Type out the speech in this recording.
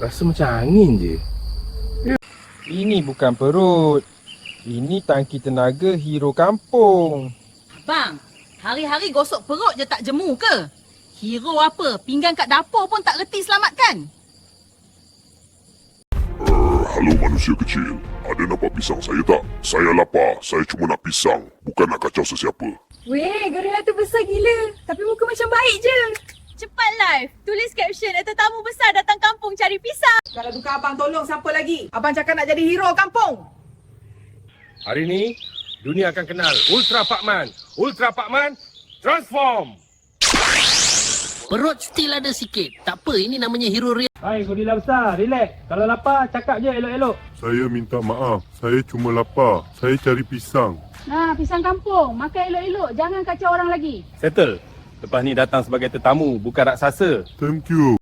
Rasa macam angin je. Ini bukan perut. Ini tangki tenaga hero kampung. Bang, hari-hari gosok perut je tak jemu ke? Hero apa? Pinggan kat dapur pun tak reti selamatkan. Halo manusia kecil, ada nampak pisang saya tak? Saya lapar, saya cuma nak pisang, bukan nak kacau sesiapa. Weh, gorila tu besar gila. Tapi muka macam baik je. Cepat live. Tulis caption ada tetamu besar datang kampung cari pisang. Kalau bukan abang tolong siapa lagi? Abang cakap nak jadi hero kampung. Hari ni, dunia akan kenal Ultra Pakman. Ultra Pakman, transform! Perut still ada sikit. Tak apa, ini namanya hero real. Hai gorila besar, relax. Kalau lapar, cakap je elok-elok. Saya minta maaf, saya cuma lapar, saya cari pisang. Nah, pisang kampung. Makan elok-elok. Jangan kacau orang lagi. Settle. Lepas ni datang sebagai tetamu, bukan raksasa. Thank you.